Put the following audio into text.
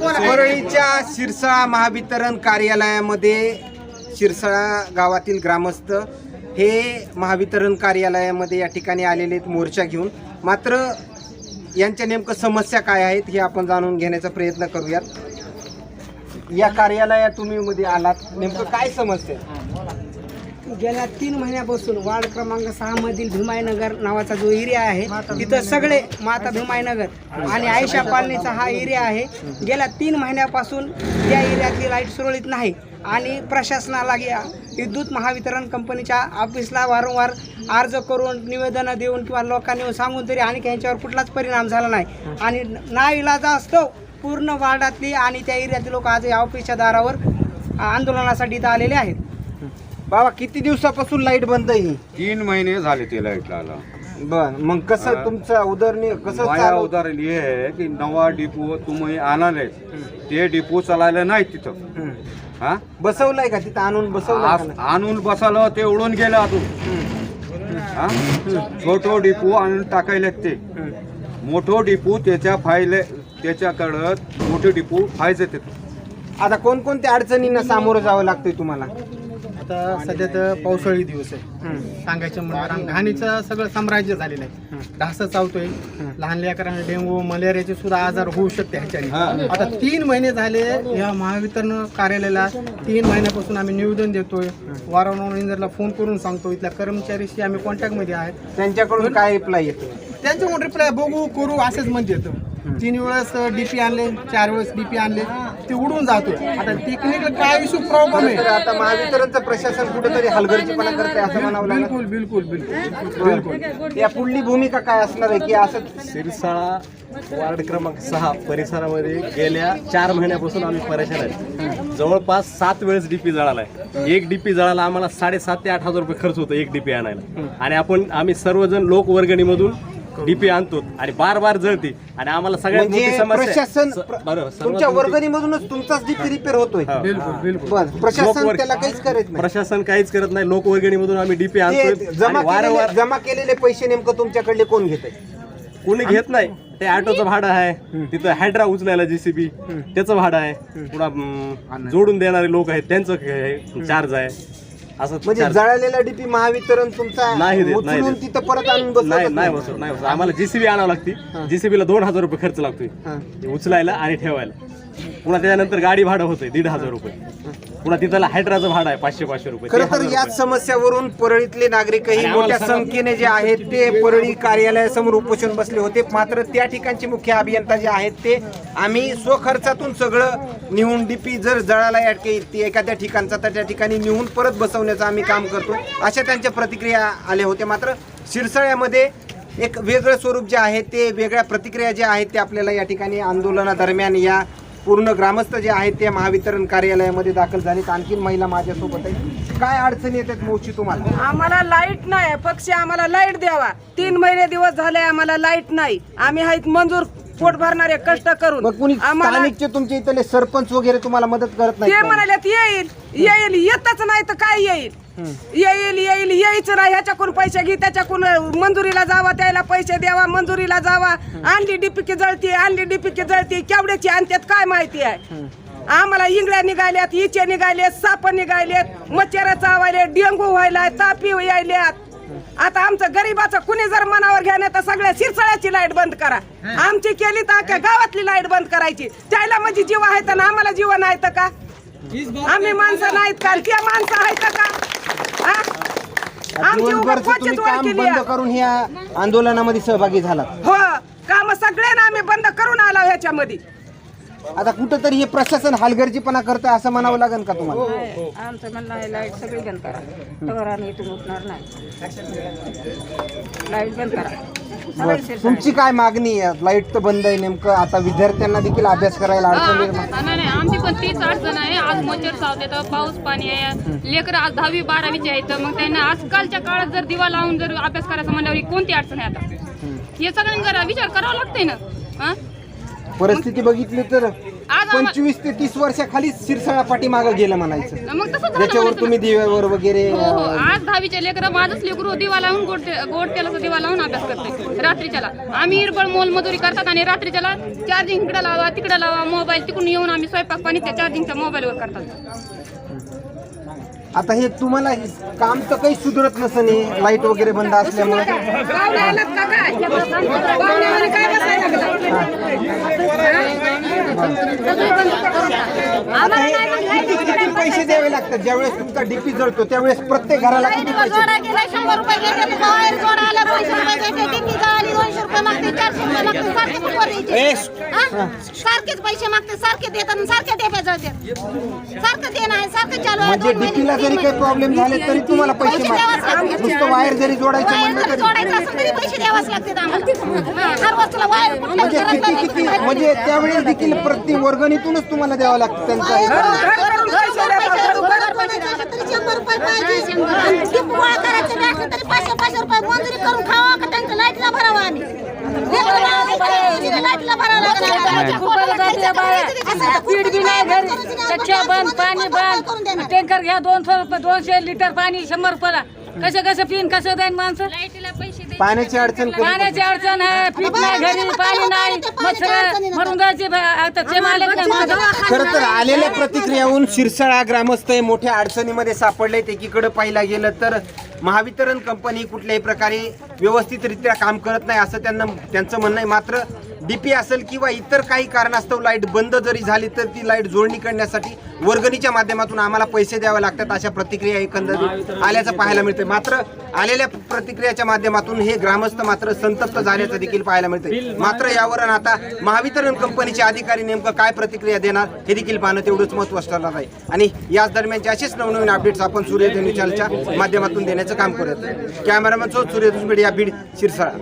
परळीच्या शिरसाळा महावितरण कार्यालयामध्ये शिरसाळा गावातील ग्रामस्थ हे महावितरण कार्यालयामध्ये या ठिकाणी आलेले आहेत मोर्चा घेऊन. मात्र यांच्या नेमकं समस्या काय आहेत हे आपण जाणून घेण्याचा प्रयत्न करूयात. या कार्यालयात तुम्ही मध्ये आलात. नेमकं काय समस्या आहे? गेल्या तीन महिन्यापासून वार्ड क्रमांक सहा मधील भीमायनगर नावाचा जो एरिया आहे तिथं सगळे माता भीमायनगर आणि आयशा कॉलनीचा हा एरिया आहे. गेल्या तीन महिन्यापासून त्या एरियातली लाइट सुरळीत नाही आणि प्रशासनाला या विद्युत महावितरण कंपनीच्या ऑफिसला वारंवार अर्ज करून निवेदनं देऊन किंवा लोकांनी येऊन सांगून तरी आणि यांच्यावर कुठलाच परिणाम झाला नाही. आणि ना इलाजा असतो पूर्ण वार्डातली आणि त्या एरियातील लोक आज या ऑफिसच्या दारावर आंदोलनासाठी इथं आलेले आहेत. बाबा किती दिवसापासून लाइट बंद आहे ही? तीन महिने झाले ते लाइट आला बर मग कसं तुमचं उदरनि कसं उदाहरण हे आहे की नवा डिपो तुम्ही आणाले ते डिपो चालायला नाही तिथं. हा? बसवलाय का तिथं? आणून बसवलाय का आज नाही? आणून बसालं ते उडून गेलं अजून. हा? छोटो डिपो आणून टाकायला ते. मोठो डिपो त्याच्या फायले त्याच्याकडं मोठे डिपो फायचे ते आता कोणकोणत्या अडचणींना सामोरं जावं लागतंय तुम्हाला? आता सध्या तर पावसाळी दिवस आहे. सांगायचं म्हणणार घाणीचं सगळं साम्राज्य झालेलं आहे. ढास चावतोय. लहान लेकरांना डेंगू मलेरियाचे सुद्धा आजार होऊ शकते ह्याच्याने. आता तीन महिने झाले या महावितरण कार्यालयाला तीन महिन्यापासून आम्ही निवेदन देतोय. वारंवार इंदरला फोन करून सांगतो. इथल्या कर्मचारीशी आम्ही कॉन्टॅक्टमध्ये आहेत. त्यांच्याकडून काय रिप्लाय येतो त्यांच्याकडून रिप्लाय बघू करू असंच म्हणते येतं तीन वेळेस डीपी आणले चार वेळेस डीपी आणले. ते उडून जातो आता टेक्निकल काय इश्यू प्रॉब्लेम आहे? आता महावितरणचं प्रशासन कुठेतरी हलगर्जीपणा करते असं म्हणावं लागेल. बिलकुल बिलकुल बिलकुल बिलकुल या पुढली भूमिका काय असणार आहे की असं सिरसाळा वार्ड क्रमांक सहा परिसरामध्ये गेल्या चार महिन्यापासून आम्ही परेशान आहे. जवळपास सात वेळेस डीपी जळालाय. एक डीपी जळाला आम्हाला साडेसात ते आठ हजार रुपये खर्च होतो एक डीपी आणायला. आणि आपण आम्ही सर्वजण लोक वर्गणीमधून डीपी आणतो आणि बार बार जळते. आणि आम्हाला सगळ्यात मोठी म्हणजे समस्या प्रशासन स- बरोबर सर्वात तुमच्या मोठी- वर्गणीमधूनच तुमचाच डीपी रिपेअर होतोय. बिलकुल बिलकुल. बर प्रशासन लोकवर्ग- त्याला काहीच करत नाही. प्रशासन काहीच करत नाही. लोक वर्गणीमधून आम्ही डीपी आणतोय. ते जमा आणि वारंवार केलेले जमा केलेले पैसे नेमकं तुमच्याकडले कोण घेत कोणी घेत नाही. ते ऑटोचं भाडं आहे. तिथं हायड्रा उचलायला जेसीबी. त्याचं भाडं आहे. पुन्हा जोडून देणारे लोक आहेत. त्यांचं चार्ज आहे. असं म्हणजे charge- जळालेला डीपी महावितरण तुमचा नाही देत, नाही उचलून देत. तिथं परत आणून नाही नाही बसत नाही बसत आम्हाला जेसीबी आणावं लागते. जेसीबीला दोन हजार रुपये खर्च लागतोय. हा. ते उचलायला आणि ठेवायला. पुन्हा त्याच्यानंतर गाडी भाडं होतंय दीड हजार रुपये. पुन्हा तिथं हायड्राचं भाडं आहे पाचशे पाचशे रुपये. खरं तर याच. समस्यावरून परळीतले नागरिकही मोठ्या संख्येने जे आहेत ते परळी कार्यालयासमोर उपोषण बसले होते. मात्र त्या ठिकाणचे मुख्य अभियंता जे आहेत ते आम्ही स्वखर्चातून सगळं निहून डीपी जर जळाला अटके ती एखाद्या ठिकाणचा तर त्या ठिकाणी निहून परत बसवण्याचं आम्ही काम करतो. अशा त्यांच्या प्रतिक्रिया आल्या होत्या. मात्र शिरसाळ्यामध्ये एक वेगळं स्वरूप जे आहे ते वेगळ्या प्रतिक्रिया ज्या आहेत ते आपल्याला या ठिकाणी आंदोलनादरम्यान या पूर्ण ग्रामस्थ जे आहेत ते महावितरण कार्यालयामध्ये दाखल झालेत. आणखीन महिला माझ्यासोबत आहे काय अडचणी येतात मोची तुम्हाला? आम्हाला लाइट नाही पक्षी आम्हाला लाइट द्यावा. तीन महिने दिवस झाले आम्हाला लाइट नाही. आम्ही आहेत मंजूर पोट भरणारे कष्ट करून. मग कुणी आम्हाला स्थानिकचे तुमच्या इथले सरपंच वगैरे तुम्हाला मदत करत नाही ते? म्हणाल्यात येईल. येईल. येतच नाही तर काय येईल? येईल येईल यायचं नाही ह्याच्याकडून पैसे घे त्याच्याकडून मंजुरीला जावा त्याला पैसे द्यावा मंजुरीला जावा. आणली डिपिकी जळती आणली डिपिकी जळती. केवढ्याची आणतात काय माहिती आहे? आम्हाला इंगळ्या निघाल्यात इचे निघालेत साप निघालेत मच्छर चावायले डेंगू व्हायला तापी यायल्यात. आता आमचं गरीबाचं कुणी जर मनावर घ्या तर सगळ्या शिरसळ्याची लाइट बंद करा. आमची केली तर अख्या गावातली लाइट बंद करायची. त्याला म्हणजे जीव आहे ना आम्हाला जीवन नाही तर का? आम्ही माणसं नाहीत का? त्या माणसं आहेत का हा? तुम्ही काम बंद. करून ह्या आंदोलनामध्ये सहभागी झाला हो काम सगळ्यांना आम्ही बंद करून आलो ह्याच्यामध्ये. आता कुठंतरी हे प्रशासन हलगर्जीपणा करतं असं म्हणावं लागेल का तुम्हाला? आमचं म्हणणं आहे लाइट सगळी बंद करा. तर आम्ही इथून उठणार नाही. लाइट बंद करा. तुमची काय मागणी आहे? लाइट तर बंद आहे नेमकं. आता विद्यार्थ्यांना देखील अभ्यास करायला अडचण निर्माण नाही नाही. आमची पण तीच अडचण आहे. आज मच्छर चावते तर पाऊस पाणी आहे. लेकर आज दहावी बारावीचे आहेत मग त्यांना आजकालच्या काळात जर दिवा लावून जर अभ्यास करायचा म्हणल्यावर ही कोणती अडचण आहे आता? हे सगळ्यांनी जरा विचार करावा लागतंय ना? हा? परिस्थिती बघितली तर. पंचवीस ते तीस वर्षाखाली शिरसाळा पाठीमागं गेलं म्हणायचं. मग तसं त्याच्यावर म्हणायचं तुम्ही दिव्यावर वगैरे हो हो. आज दहावीचे लेकरं माझंच लेकरू दिवा लावून गोड गोड तेलाचा दिवा लावून अभ्यास करते. रात्रीच्याला. आम्ही इरबळ मोलमजुरी करतात आणि रात्रीच्याला चार्जिंग इकडे लावा तिकडे लावा मोबाईल तिकडून येऊन आम्ही स्वयंपाक पाणी त्या चार्जिंगच्या मोबाईलवर करतात. आता हे तुम्हाला हे काम तर काही सुधरत नसं लाइट वगैरे बंद असल्यामुळे. पाहुणे आलेत का काय? पाहुण्यामध्ये काय? बसायला आता हे किती किती द्यावे लागतात ज्यावेळेस तुमचा डीपी जळतो त्यावेळेस प्रत्येक घराला किती पैसे जोडा गेला शंभर रुपये घेते बाहेर जोडा आला दोनशे रुपये घेते टिपी जळाली दोनशे रुपये मागते चारशे रुपये मागते सारखे कुठवर द्यायचे? सारखेच पैसे मागते सारखे देतात सारखे डेप्या जळतात सारखं देणं आहे सारखं चालू आहे म्हणजे दोन महिने, डीपीला तीन जरी महिने. काही प्रॉब्लेम झाले तरी तुम्हाला पैसे पैसे द्यावाच माग लागतात. नुसतं वायर जरी जोडायचं वायर म्हणलं जरी तरी जोडायचं असेल तरी पैसे द्यावाच लागतात आम्हाला. हा, हर वस्तूला वायर कुठल्या म्हणजे घरात किती म्हणजे त्यावेळेस देखील प्रति वर्गणीतूनच तुम्हाला द्यावं लागतं त्यांचं हे. शंभर रुपये पाहिजे. आणि टिप गोळा करायचं बी असलं तरी पाचशे पाचशे रुपये मंजुरी करून खावा का त्यांच्या लाईटला भरावा आम्ही लाईटला भरावं पीठ बी नाही घरी. कच्च्या बंद पाणी बंद. टँकर घ्या दोनशे रुपये दोनशे लिटर पाणी शंभर रुपयाला. कसं कसं पिन कसं देईन माणसं? लाईटीला पैसे दे पाण्याची अडचण पाण्याची अडचण आहे. पीठ नाही घरी पाणी नाही. मच्छर मरून जायचे आता ते मालक खरं तर आलेल्या प्रतिक्रियाहून शिरसाळा ग्रामस्थ हे मोठ्या अडचणीमध्ये सापडलेत. एकीकडे पाहिला गेलं तर महावितरण कंपनी कुठल्याही प्रकारे व्यवस्थितरित्या काम करत नाही असं त्यांना त्यांचं म्हणणं आहे. मात्र डीपी असेल किंवा इतर काही कारणास्तव लाइट बंद जरी झाली तर ती लाइट जोडणी करण्यासाठी वर्गणीच्या माध्यमातून आम्हाला पैसे द्यावे लागतात अशा प्रतिक्रिया एकंदरीत आल्याचं पाहायला मिळते मात्र आलेल्या प्रतिक्रियाच्या माध्यमातून हे ग्रामस्थ मात्र संतप्त झाल्याचं देखील पाहायला मिळते मात्र यावर आता महावितरण कंपनीचे अधिकारी नेमकं काय प्रतिक्रिया देणार हे देखील पाहणं तेवढंच महत्त्वाचं ठरणार आहे. आणि याच दरम्यानचे असेच नवनवीन अपडेट्स आपण सूर्यधनी चॅनलच्या माध्यमातून देण्याचं काम करत कॅमेरामॅन चौथ सूर्य या बीड शिरसाळा.